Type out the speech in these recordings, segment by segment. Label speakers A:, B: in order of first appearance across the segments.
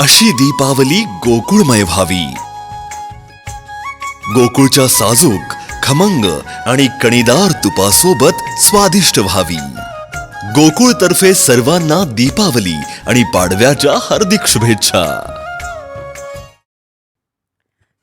A: अशी दीपावली गोकुळमय व्हावी. गोकुळच्या साजूक खमंग आणि कणीदार तुपासोबत स्वादिष्ट व्हावी. गोकुळतर्फे सर्वांना दीपावली आणि पाडव्याच्या हार्दिक शुभेच्छा.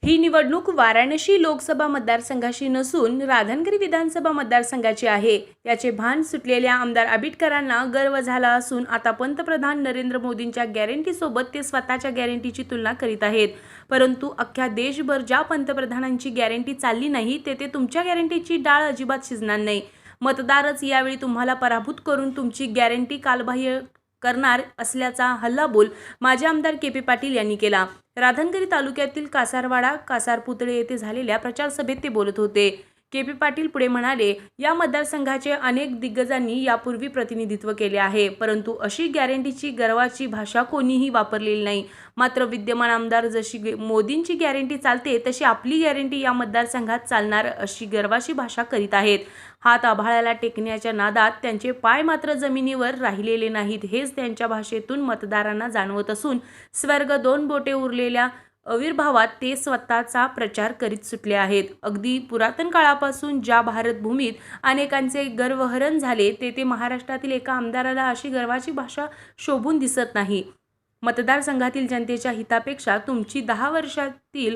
B: ही निवडणूक वाराणसी लोकसभा मतदारसंघाची नसून राधनगिरी विधानसभा मतदारसंघाची आहे. याचे भान सुटलेल्या आमदार आबिटकरांना गर्व झाला असून आता पंतप्रधान नरेंद्र मोदींच्या गॅरंटीसोबत ते स्वतःच्या गॅरंटीची तुलना करीत आहेत. परंतु अख्ख्या देशभर ज्या पंतप्रधानांची गॅरंटी चालली नाही तेथे तुमच्या गॅरंटीची डाळ अजिबात शिजणार नाही. मतदारच यावेळी तुम्हाला पराभूत करून तुमची गॅरंटी कालबाह्य करणार असल्याचा हल्लाबोल माजी आमदार के पी पाटील यांनी केला. राधनगरी तालुक्यातील कासारवाडा कासारपुतळे येथे झालेल्या प्रचारसभेत ते बोलत होते. के पी पाटील पुढे म्हणाले या मतदारसंघाचे अनेक दिग्गजांनी यापूर्वी प्रतिनिधित्व केले आहे परंतु अशी गॅरंटीची गर्वाची भाषा कोणीही वापरलेली नाही. मात्र विद्यमान आमदार जशी मोदींची गॅरंटी चालते तशी आपली गॅरंटी या मतदारसंघात चालणार अशी गर्वाची भाषा करीत आहेत. हात आभाळाला टेकण्याच्या नादात त्यांचे पाय मात्र जमिनीवर राहिलेले नाहीत हेच त्यांच्या भाषेतून मतदारांना जाणवत असून स्वर्ग दोन बोटे उरलेल्या आविर्भावात ते स्वतःचा प्रचार करीत सुटले आहेत. अगदी पुरातन काळापासून ज्या भारतभूमीत अनेकांचे गर्वहरण झाले तेथे महाराष्ट्रातील एका आमदाराला अशी गर्वाची भाषा शोभून दिसत नाही. मतदारसंघातील जनतेच्या हितापेक्षा तुमची दहा वर्षातील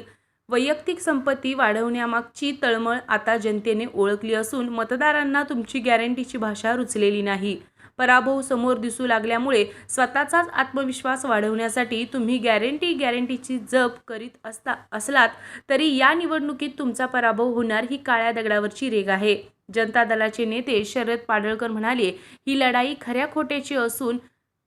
B: वैयक्तिक संपत्ती वाढवण्यामागची तळमळ आता जनतेने ओळखली असून मतदारांना तुमची गॅरंटीची भाषा रुचलेली नाही. पराभव समोर दिसू लागल्यामुळे स्वतःचाच आत्मविश्वास वाढवण्यासाठी तुम्ही गॅरंटी गॅरंटीची जप करीत असता असलात तरी या निवडणुकीत तुमचा पराभव होणार ही काळ्या दगडावरची रेग आहे. जनता दलाचे नेते शरद पाडळकर म्हणाले ही लढाई खऱ्या खोट्याची असून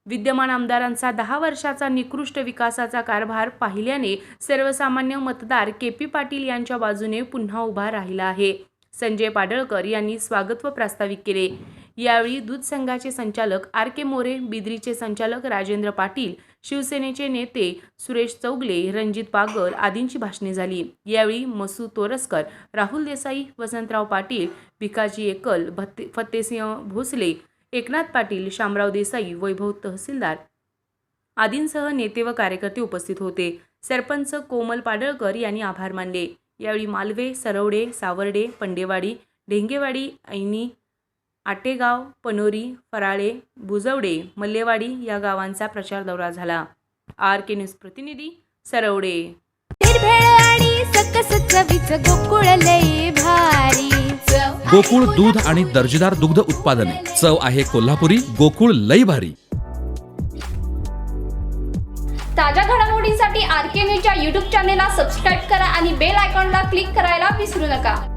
B: विद्यमान आमदारांचा दहा वर्षाचा निकृष्ट विकासाचा कारभार पाहिल्याने सर्वसामान्य मतदार के पी पाटील यांच्या बाजूने पुन्हा उभा राहिला आहे. संजय पाडळकर यांनी स्वागत व प्रास्ताविक केले. यावेळी दूध संघाचे संचालक आर के मोरे बिद्रीचे संचालक राजेंद्र पाटील शिवसेनेचे नेते सुरेश चौगले रणजित पागल आदींची भाषणे झाली. यावेळी मसू तोरसकर राहुल देसाई वसंतराव पाटील भिकाजी एकल भत्ते फत्तेसिंह भोसले एकनाथ पाटील शामराव देसाई वैभव तहसीलदार आदींसह नेते व कार्यकर्ते उपस्थित होते. सरपंच कोमल पाडळकर यांनी आभार मानले. यावेळी मालवे सरवडे सावर्डे पंडेवाडी ढेंगेवाडी ऐनी आटेगाव पनोरी फराळे बुजवडे मल्लेवाडी या गावांचा प्रचार दौरा झाला. आर के न्यूज प्रतिनिधी सरवडे.
C: गोकुळ दूध आणि दर्जेदार दुग्ध उत्पादने. चव आहे कोल्हापुरी गोकुळ लई भारी.
D: ताज्या घडामोडींसाठी आर के न्यूजच्या यूट्यूब चॅनेलला सबस्क्राईब करा आणि बेल आयकॉनला क्लिक करायला विसरू नका.